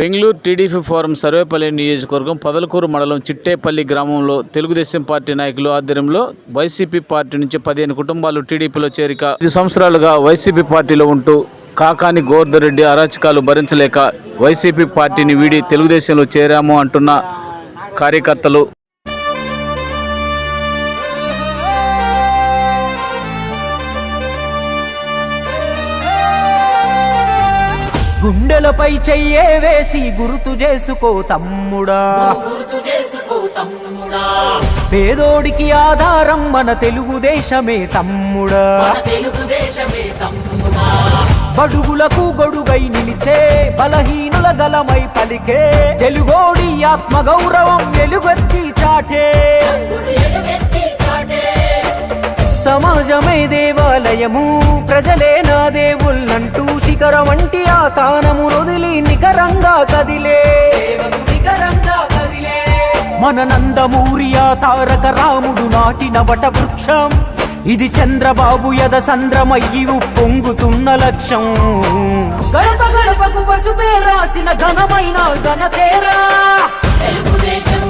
Bengaluru TDP forum Sarvepalli నియోజకవర్గం పదలకూరు మండలం చిట్టేపల్లి గ్రామంలో తెలుగుదేశం పార్టీ నాయకులు ఆధ్వర్యంలో వైసీపీ పార్టీ నుంచి పదిహేను కుటుంబాలు టీడీపీలో చేరిక. ఐదు సంవత్సరాలుగా వైసీపీ పార్టీలో ఉంటూ కాకాని గోవర్ధన్ రెడ్డి అరాచకాలు భరించలేక వైసీపీ పార్టీని వీడి తెలుగుదేశంలో చేరాము అంటున్న కార్యకర్తలు. గుండెలపై చెయ్యే వేసి గుర్తు చేసుకో తమ్ముడా. పేదోడికి ఆధారం మన తెలుగుదేశమే తమ్ముడా. బడుగులకు గొడుగై నిలిచే బలహీనుల గలమై పలికే తెలుగోడి ఆత్మ గౌరవం వెలుగెత్తి చాటే. సమాజమే దేవాలయము. ప్రజలే నా దేవుళ్ళంటూ శిఖరం వంటి ఆ స్థానము వదిలి నికరంగా కదిలే. నికరంగా కదిలే. మన నందమూరి ఆ తారక రాముడు నాటిన వట వృక్షం ఇది చంద్రబాబు యద సంద్రమయ్యి పొంగుతున్న లక్ష్యం. గడప గడపకు పసుపే రాసిన ఘనమైన ఘనతేరా. తెలుగుదేశం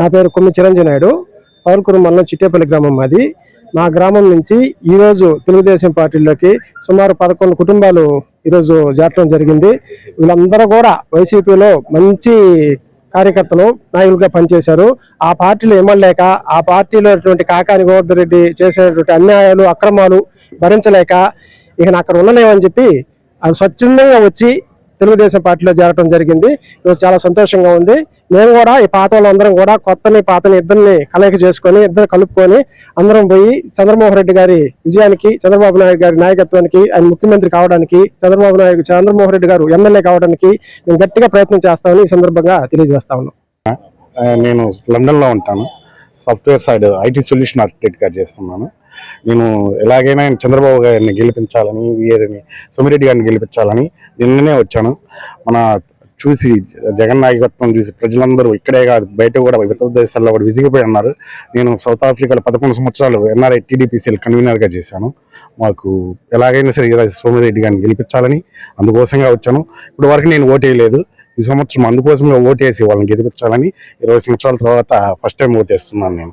నా పేరు కొమ్మి చిరంజీవి నాయుడు. పౌర్కూరు మండలం చిట్టేపల్లి గ్రామం మాది. మా గ్రామం నుంచి ఈరోజు తెలుగుదేశం పార్టీలోకి సుమారు పదకొండు కుటుంబాలు ఈరోజు చేరటం జరిగింది. వీళ్ళందరూ కూడా వైసీపీలో మంచి కార్యకర్తలు నాయకులుగా పనిచేశారు. ఆ పార్టీలో ఇమ్మలేక ఆ పార్టీలో ఉన్నటువంటి కాకాని గోవర్ధన్ రెడ్డి చేసేటువంటి అన్యాయాలు అక్రమాలు భరించలేక ఇక నా అక్కడ ఉండలేమని చెప్పి అది స్వచ్ఛందంగా వచ్చి తెలుగుదేశం పార్టీలో చేరటం జరిగింది. చాలా సంతోషంగా ఉంది. మేము కూడా ఈ పాత వాళ్ళందరం కూడా కొత్తని పాతని ఇద్దరిని కలయిక చేసుకొని ఇద్దరు కలుపుకొని అందరం పోయి చంద్రమోహన్ రెడ్డి గారి విజయానికి చంద్రబాబు నాయుడు గారి నాయకత్వానికి ఆయన ముఖ్యమంత్రి కావడానికి చంద్రబాబు నాయుడు చంద్రమోహన్ రెడ్డి గారు ఎమ్మెల్యే కావడానికి మేము గట్టిగా ప్రయత్నం చేస్తామని ఈ సందర్భంగా తెలియజేస్తా ఉన్నాం. నేను లండన్లో ఉంటాను. సాఫ్ట్వేర్ సైడ్ ఐటీ సొల్యూషన్ ఆర్కిటెక్ట్గా చేస్తున్నాను. నేను ఎలాగైనా చంద్రబాబు గారిని గెలిపించాలని వీరిని సోమిరెడ్డి గారిని గెలిపించాలని నిన్ననే వచ్చాను. మన చూసి జగన్ నాయకత్వం చూసి ప్రజలందరూ ఇక్కడే కాదు బయట కూడా ఇతర దేశాల్లో కూడా విసిగిపోయి ఉన్నారు. నేను సౌత్ ఆఫ్రికాలో పదకొండు సంవత్సరాలు ఎన్ఆర్ఐ టీడీపీసీఎల్ కన్వీనర్గా చేశాను. మాకు ఎలాగైనా సరే ఇలా సోమిరెడ్డి గారిని గెలిపించాలని అందుకోసంగా వచ్చాను. ఇప్పుడు వరకు నేను ఓటేయలేదు ఈ సంవత్సరం అందుకోసమే ఓటేసి వాళ్ళని గెలిపించాలని ఇరవై సంవత్సరాల తర్వాత ఫస్ట్ టైం ఓటేస్తున్నాను నేను.